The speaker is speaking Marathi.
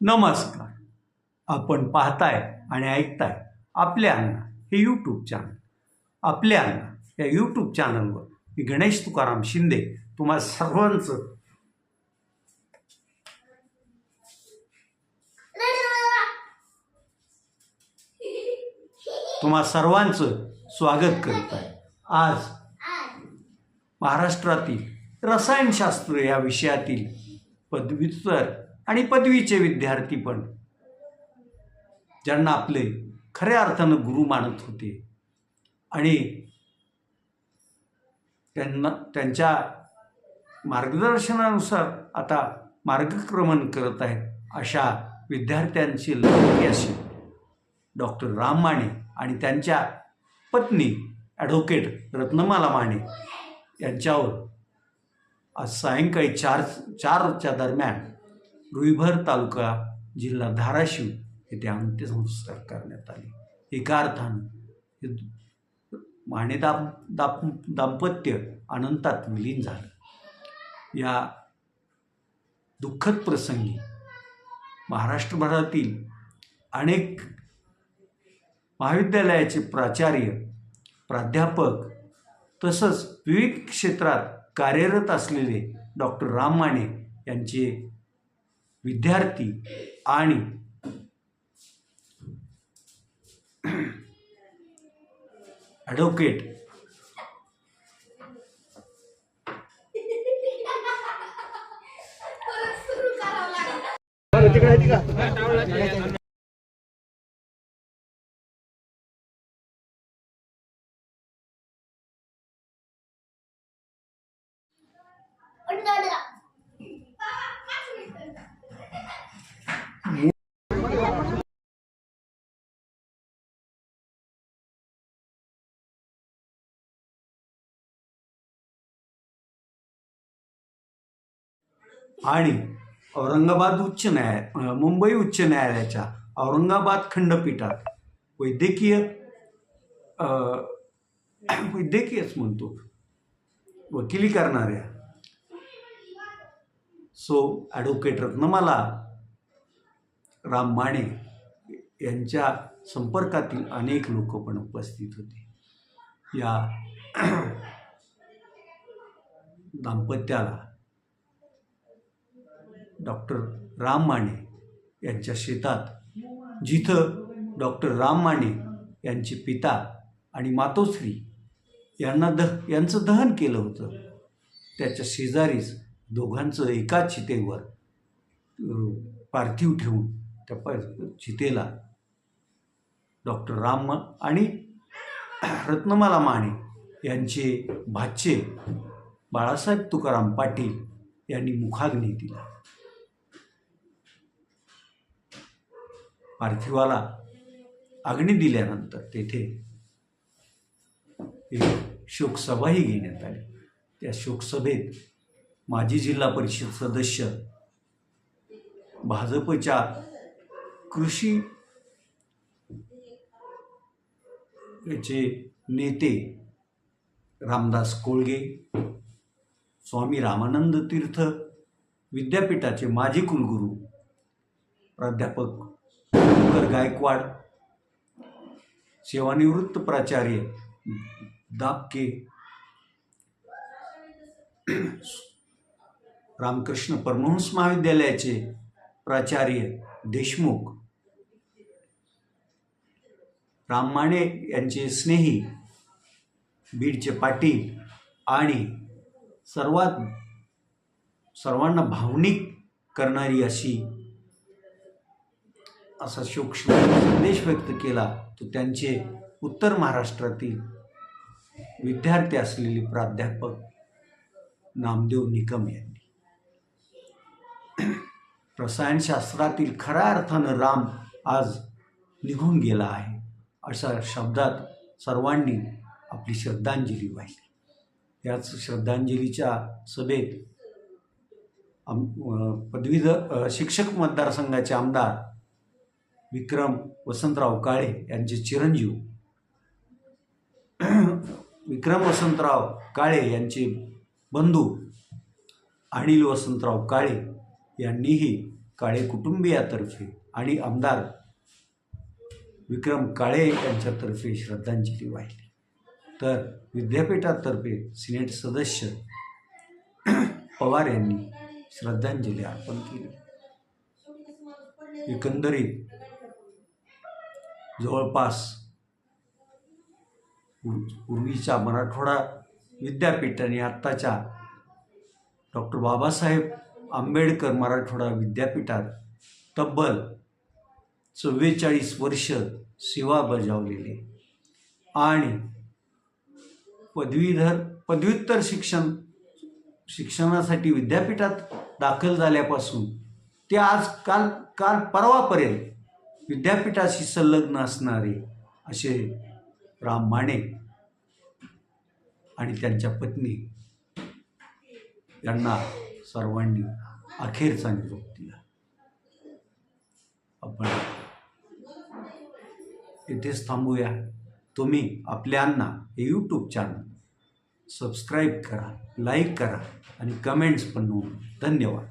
नमस्कार. आपण पाहताय आणि ऐकताय आपल्या अण्णा हे यूट्यूब चॅनल आपल्या अण्णा या यूट्यूब चॅनलवर मी गणेश तुकाराम शिंदे तुम्हा सर्वांचं तुम्हा सर्वांचं स्वागत करत आहे. आज महाराष्ट्रातील रसायनशास्त्र या विषयातील पदव्युत्तर आणि पदवीचे विद्यार्थी पण. ज्यांना आपले खऱ्या अर्थानं गुरु मानत होते. आणि त्यांना त्यांच्या मार्गदर्शनानुसार आता मार्गक्रमण करत आहेत अशा विद्यार्थ्यांची लढती अशी डॉक्टर राम माने आणि त्यांच्या पत्नी ॲडव्होकेट रत्नमाला माने यांच्यावर आज सायंकाळी चार चारच्या दरम्यान रुईभर तालुका जिल्हा धाराशिव येथे अंत्यसंस्कार करण्यात आले. एका अर्थानं हे माने दाम दाप दाम्पत्य अनंतात विलीन झालं. या दुःखद प्रसंगी महाराष्ट्रभरातील अनेक महाविद्यालयाचे प्राचार्य प्राध्यापक तसंच विविध क्षेत्रात कार्यरत असलेले डॉक्टर राम माने यांचे विद्यार्थी आणि ॲडव्होकेट. आणि औरंगाबाद उच्च न्यायालय मुंबई उच्च न्यायालयाच्या औरंगाबाद खंडपीठात वैद्यकीय वैद्यकीयच म्हणतो वकिली करणाऱ्या. सो ॲडव्होकेट रत्नमाला राम माने यांच्या संपर्कातील अनेक लोक पण उपस्थित होते. या दाम्पत्याला डॉक्टर राम माने यांच्या शेतात जिथं डॉक्टर राम माने यांचे पिता आणि मातोश्री यांना दह यांचं दहन केलं होतं. त्याच्या शेजारीच दोघांचं एकाच चितेवर पार्थिव ठेवून त्या प चितेला डॉक्टर राम आणि रत्नमाला माने यांचे भाचे बाळासाहेब तुकाराम पाटील यांनी मुखाग्नी दिला. पार्थिवाला अग्नी दिल्यानंतर तेथे एक शोकसभाही घेण्यात आली. त्या शोकसभेत माजी जिल्हा परिषद सदस्य भाजपच्या कृषी याचे नेते रामदास कोळगे स्वामी रामानंद तीर्थ विद्यापीठाचे माजी कुलगुरू प्राध्यापक शंकर गायकवाड सेवानिवृत्त प्राचार्य दापके रामकृष्ण परमहंस महाविद्यालयाचे प्राचार्य देशमुख राम माने यांचे स्नेही बीडचे पाटील आणि सर्वात सर्वांना भावनिक करणारी अशी असा सूक्ष्म संदेश व्यक्त केला तो त्यांचे उत्तर महाराष्ट्रातील विद्यार्थी असलेले प्राध्यापक नामदेव निकम यांनी. रसायनशास्त्रातील खऱ्या अर्थानं राम आज निघून गेला आहे अशा शब्दात सर्वांनी आपली श्रद्धांजली वाहिली. याच श्रद्धांजलीच्या सभेत आम पदवीधर शिक्षक मतदारसंघाचे आमदार विक्रम वसंतराव काळे यांचे चिरंजीव. विक्रम वसंतराव काळे यांचे बंधू. अनिल वसंतराव काळे यांनीही काळे कुटुंबियातर्फे आणि आमदार विक्रम काळे यांच्यातर्फे श्रद्धांजली वाहिली. तर विद्यापीठातर्फे सिनेट सदस्य पवार यांनी श्रद्धांजली अर्पण केली. एकंदरीत जवळपास पूर्वीच्या मराठवाडा विद्यापीठ आणि आत्ताच्या डॉक्टर बाबासाहेब आंबेडकर मराठवाडा विद्यापीठात तब्बल चव्वेचाळीस वर्ष सेवा बजावलेली. आणि पदवीधर पदव्युत्तर शिक्षण शिक्षणासाठी विद्यापीठात दाखल झाल्यापासून ते आज काल काल परवापर्यंत विद्यापीठाशी संलग्न असणारे असे राम माने आणि त्यांच्या पत्नी यांना सर्वांनी अखेरचा निरोप दिला आपण इथेच थांबूया. तुम्ही आपल्यांना हे यूट्यूब चॅनल सबस्क्राईब करा लाईक करा आणि कमेंट्स पण नोंद. धन्यवाद.